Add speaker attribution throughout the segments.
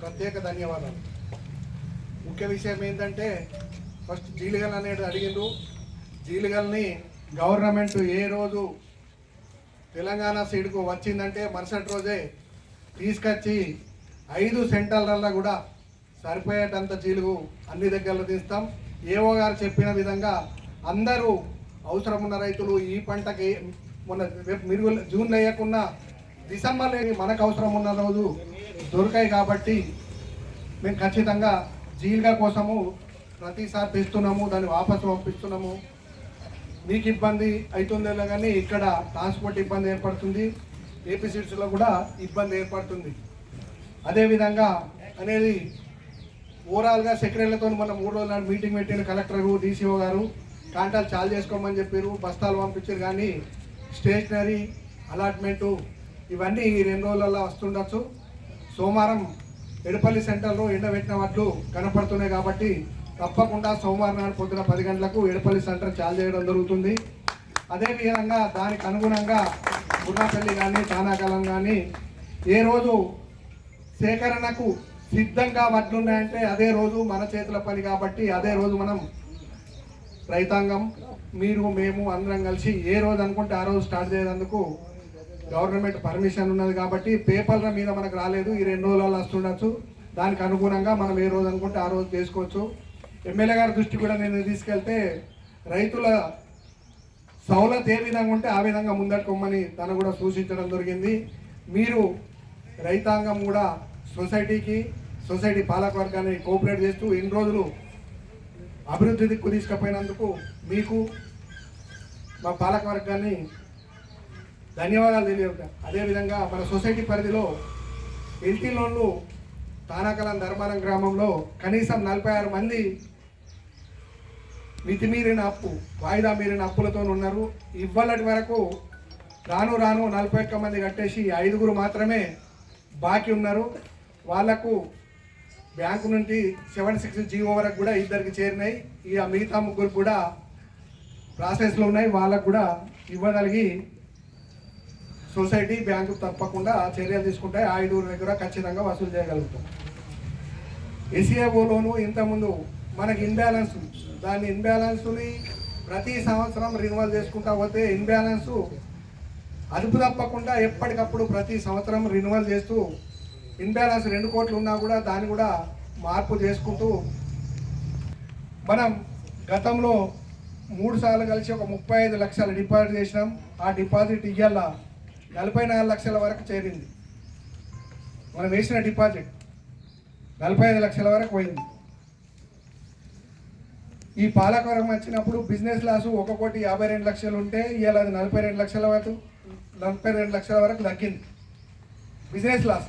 Speaker 1: ప్రత్యేక ధన్యవాదాలు. ముఖ్య విషయం ఏంటంటే ఫస్ట్ జీలిగల్ అనేది అడిగిండు జీలిగల్ని గవర్నమెంట్ ఏ రోజు తెలంగాణ సీడ్కు వచ్చిందంటే మరుసటి రోజే తీసుకొచ్చి ఐదు సెంటర్లలో కూడా సరిపోయేటంత జీలుగు అన్ని దగ్గరలో తీస్తాం. ఏవో గారు చెప్పిన విధంగా అందరూ అవసరం ఉన్న రైతులు ఈ పంటకి మొన్న రేపు మిరుగు జూన్ వేయకుండా డిసెంబర్ మనకు అవసరం ఉన్న రోజు దొరికాయి కాబట్టి మేము ఖచ్చితంగా జీలుగా కోసము ప్రతిసారి తెస్తున్నాము దాన్ని వాపసు పంపిస్తున్నాము. మీకు ఇబ్బంది అవుతుందేలా కానీ ఇక్కడ ట్రాన్స్పోర్ట్ ఇబ్బంది ఏర్పడుతుంది. ఏపీ సీట్స్లో కూడా ఇబ్బంది ఏర్పడుతుంది. అదేవిధంగా అనేది ఓవరాల్గా సెక్రటరీలతో మన మూడు రోజుల నాడు మీటింగ్ పెట్టిన కలెక్టర్ డీసీఓ గారు. కాంటాలు చాలు చేసుకోమని చెప్పారు బస్తాలు పంపించారు కానీ స్టేషనరీ అలాట్మెంటు ఇవన్నీ ఈ రెండు రోజులలో వస్తుండొచ్చు. సోమవారం ఎడపల్లి సెంటర్లో ఎండబెట్టిన వడ్లు కనపడుతున్నాయి కాబట్టి తప్పకుండా సోమవారం నాడు పొద్దున పది గంటలకు ఎడపల్లి సెంటర్ చాలు చేయడం జరుగుతుంది. అదేవిధంగా దానికి అనుగుణంగా గుర్రాపల్లి కానీ తానాకాలం కానీ ఏ రోజు సేకరణకు సిద్ధంగా వడ్లున్నాయంటే అదే రోజు మన చేతుల పని కాబట్టి అదే రోజు మనం రైతాంగం మీరు మేము అందరం కలిసి ఏ రోజు అనుకుంటే ఆ రోజు స్టార్ట్ చేసేందుకు గవర్నమెంట్ పర్మిషన్ ఉన్నది కాబట్టి పేపర్ల మీద మనకు రాలేదు. ఈ రెండు రోజులలో వస్తుండొచ్చు. దానికి అనుగుణంగా మనం ఏ రోజు అనుకుంటే ఆ రోజు చేసుకోవచ్చు. ఎమ్మెల్యే గారి దృష్టి కూడా నేను తీసుకెళ్తే రైతుల సౌలత్ ఏ విధంగా ఉంటే ఆ విధంగా ముందట్టుకోమని తను కూడా సూచించడం జరిగింది. మీరు రైతాంగం కూడా సొసైటీకి సొసైటీ పాలకవర్గాన్ని కోఆపరేట్ చేస్తూ ఇన్ని రోజులు అభివృద్ధి దిక్కు తీసుకుపోయినందుకు మీకు మా పాలకవర్గాన్ని ధన్యవాదాలు తెలియజేస్తా అదేవిధంగా మన సొసైటీ పరిధిలో ఎల్టీ లోన్లు తానాకలం ధర్మారం గ్రామంలో కనీసం నలభై ఆరు మంది మితిమీరిన అప్పు వాయిదా మీరిన అప్పులతో ఉన్నారు. ఇవ్వలటి వరకు రాను రాను నలభై ఒక్క మంది కట్టేసి ఐదుగురు మాత్రమే బాకీ ఉన్నారు. వాళ్ళకు బ్యాంకు నుండి సెవెన్ సిక్స్ జీవో వరకు కూడా ఇద్దరికి చేరినాయి. ఇక మిగతా ముగ్గురు కూడా ప్రాసెస్లో ఉన్నాయి. వాళ్ళకు కూడా ఇవ్వగలిగి సొసైటీ బ్యాంకు తప్పకుండా చర్యలు తీసుకుంటే ఆ ఐదుగురు దగ్గర ఖచ్చితంగా వసూలు చేయగలుగుతాం. ఎస్ఏఓలోను ఇంతకుముందు మనకి ఇన్బ్యాలెన్స్ దాని ఇన్బ్యాలెన్స్ని ప్రతి సంవత్సరం రినువల్ చేసుకుంటా పోతే ఇన్బ్యాలెన్స్ అదుపు తప్పకుండా ఎప్పటికప్పుడు ప్రతి సంవత్సరం రినువల్ చేస్తూ ఇన్బ్యాలెన్స్ రెండు కోట్లు ఉన్నా కూడా దాన్ని కూడా మార్పు చేసుకుంటూ మనం గతంలో మూడు సార్లు కలిసి ఒక ముప్పై ఐదు లక్షలు డిపాజిట్ చేసినాం. ఆ డిపాజిట్ ఇయ్యాల నలభై నాలుగు లక్షల వరకు చేరింది. మనం వేసిన డిపాజిట్ నలభై ఐదు లక్షల వరకు పోయింది. ఈ పాలకవరం వచ్చినప్పుడు బిజినెస్ లాస్ ఒక కోటి యాభై రెండు లక్షలు ఉంటే ఇవాళ అది నలభై రెండు లక్షల వరకు నలభై రెండు లక్షల వరకు తగ్గింది. Business loss.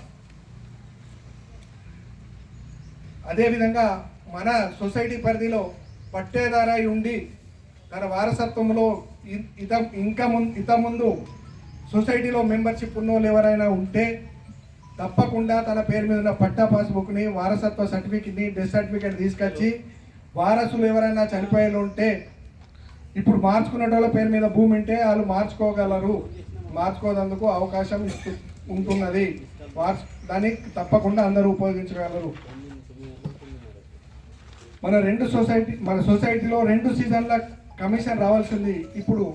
Speaker 1: అదేవిధంగా మన సొసైటీ పరిధిలో పట్టేదారై ఉండి తన వారసత్వంలో ఇ- ఇత ఇంకా ముందు ఇంత ముందు సొసైటీలో మెంబర్షిప్ ఉన్న ఎవరైనా ఉంటే తప్పకుండా తన పేరు మీద ఉన్న పట్టా పాస్బుక్ని వారసత్వ సర్టిఫికెట్ని డెత్ సర్టిఫికేట్ తీసుకొచ్చి వారసులు ఎవరైనా చనిపోయేలు ఉంటే ఇప్పుడు మార్చుకునే వాళ్ళ పేరు మీద భూమి ఉంటే వాళ్ళు మార్చుకోగలరు. మార్చుకోదందుకు అవకాశం ఇస్తు ఉంటున్నది. మార్చు దాన్ని తప్పకుండా అందరూ ఉపయోగించగలరు. మన రెండు సొసైటీ మన సొసైటీలో రెండు సీజన్ల కమిషన్ రావాల్సింది ఇప్పుడు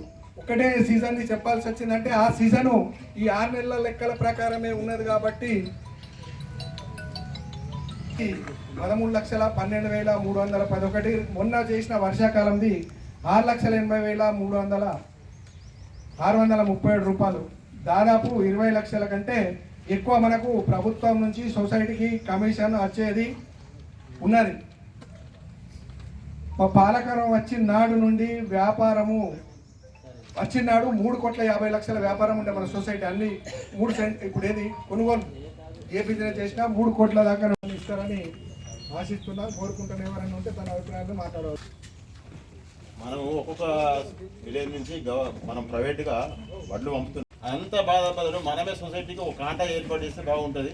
Speaker 1: ఒకటే సీజన్ చెప్పాల్సి వచ్చిందంటే ఆ సీజను ఈ ఆరు నెలల లెక్కల ప్రకారమే ఉన్నది కాబట్టి పదమూడు లక్షల పన్నెండు వేల మూడు వందల పదొకటి మొన్న చేసిన వర్షాకాలంది ఆరు లక్షల ఎనభై వేల మూడు వందల ఆరు వందల ముప్పై ఏడు రూపాయలు. దాదాపు ఇరవై లక్షల కంటే ఎక్కువ మనకు ప్రభుత్వం నుంచి సొసైటీకి కమిషన్ వచ్చేది ఉన్నది. మా పాలకరం వచ్చిన నాడు నుండి వ్యాపారము వచ్చినాడు మూడు కోట్ల యాభై లక్షల వ్యాపారం ఉండే మన సొసైటీ అన్ని మూడు ఇప్పుడు ఏది కొనుగోలు ఏ బిజినెస్ చేసినా మూడు కోట్ల దాకా ఇస్తారని ఆశిస్తున్నా కోరుకుంటున్న ఎవరైనా ఉంటే తన అభిప్రాయాన్ని మాట్లాడవచ్చు.
Speaker 2: మనం ఒక్కొక్క విలేజ్ నుంచి మనం ప్రైవేట్గా వడ్లు పంపుతున్నాం. అంత బాధపడరు మనమే సొసైటీకి ఒక కాంటా ఏర్పాటు చేస్తే బాగుంటుంది.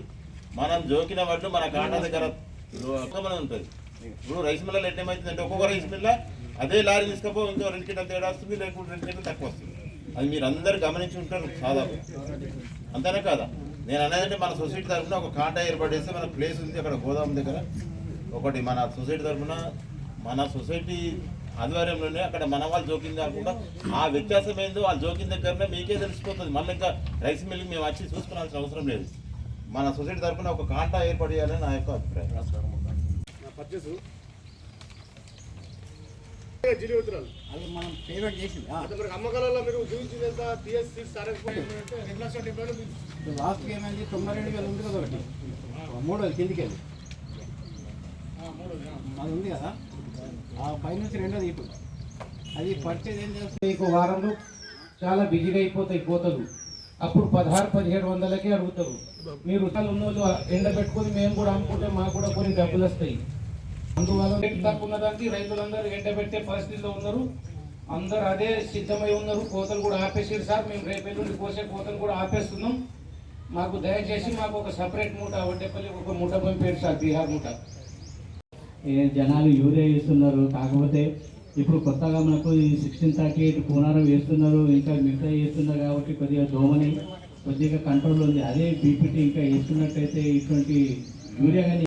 Speaker 2: మనం జోకిన వడ్లు మన కాంటా దగ్గర ఉంటుంది. ఇప్పుడు రైస్ మిల్లలు ఎట్టేమైతుందంటే ఒక్కొక్క రైస్ మిల్ల అదే లారీ తీసుకపో ఇంకో రెండు కింటలు తేడా వస్తుంది లేకుంటే రెండు కింటలు తక్కువ వస్తుంది. అది మీరు అందరు గమనించి ఉంటారు సాదాపు అంతేనా కాదా? నేను అనేది మన సొసైటీ తరఫున ఒక కాంటా ఏర్పాటు చేస్తే మన ప్లేస్ ఉంది అక్కడ గోదాం దగ్గర. ఒకటి మన సొసైటీ తరఫున మన సొసైటీ ఆధ్వర్యంలోనే అక్కడ మన వాళ్ళు జోకింగ్ కాకుండా ఆ వ్యత్యాసం ఏందో వాళ్ళు జోకింగ్ దగ్గరనే మీకే తెలిసిపోతుంది. మళ్ళీ ఇంకా రైస్ మిల్కి మేము వచ్చి చూసుకోవాల్సిన అవసరం లేదు. మన సొసైటీ తరఫున ఒక కాంటా ఏర్పాటు చేయాలని నా యొక్క అభిప్రాయం.
Speaker 1: జీవితాలు
Speaker 3: అది మనం పేమెంట్ చేసింది
Speaker 1: అమ్మకాలలో మీరు చూపించింది ఎంత? టీఎస్సీ
Speaker 3: లాస్ట్ ఏమైంది? తొంభై రెండు వేలు ఉంది కదా ఒకటి. మూడు వేలు కిందికి వెళ్ళి. అది ఉంది కదా. ఆ పై నుంచి రెండోది ఇప్పుడు. అది పర్చేజ్ ఏం చేస్తుంది?
Speaker 4: మీకు వారంలో చాలా బిజీగా అయిపోతాయి కోతలు అప్పుడు పదహారు పదిహేడు వందలకే అడుగుతారు. మీరు రూపాయలు ఉన్నోళ్ళు ఎండ పెట్టుకొని మేము కూడా అమ్ముకుంటే మాకు కూడా కొన్ని డబ్బులు వస్తాయి. అందువల్ల తక్కువ ఉన్నదానికి రైతులందరూ ఎంటపెట్టే పరిస్థితిలో ఉన్నారు. అందరు అదే సిద్ధమై ఉన్నారు. కోతలు కూడా ఆపేసారు సార్. మేము రేపు ఎల్లుండి కోసే కోతలు కూడా ఆపేస్తున్నాం. మాకు దయచేసి మాకు ఒక సపరేట్ మూట వడ్డేపల్లి ఒక మూట పంపారు సార్ బీహార్ మూట.
Speaker 5: ఏ జనాలు యూరియా వేస్తున్నారు. కాకపోతే ఇప్పుడు కొత్తగా మనకు ఈ సిక్స్టీన్ థర్టీ ఎయిట్ కూనారం వేస్తున్నారు. ఇంకా మిగతా వేస్తున్నారు కాబట్టి కొద్దిగా దోమని కొద్దిగా కంట్రోల్ ఉంది. అదే బీపీటీ ఇంకా వేస్తున్నట్టయితే ఇటువంటి యూరియా కానీ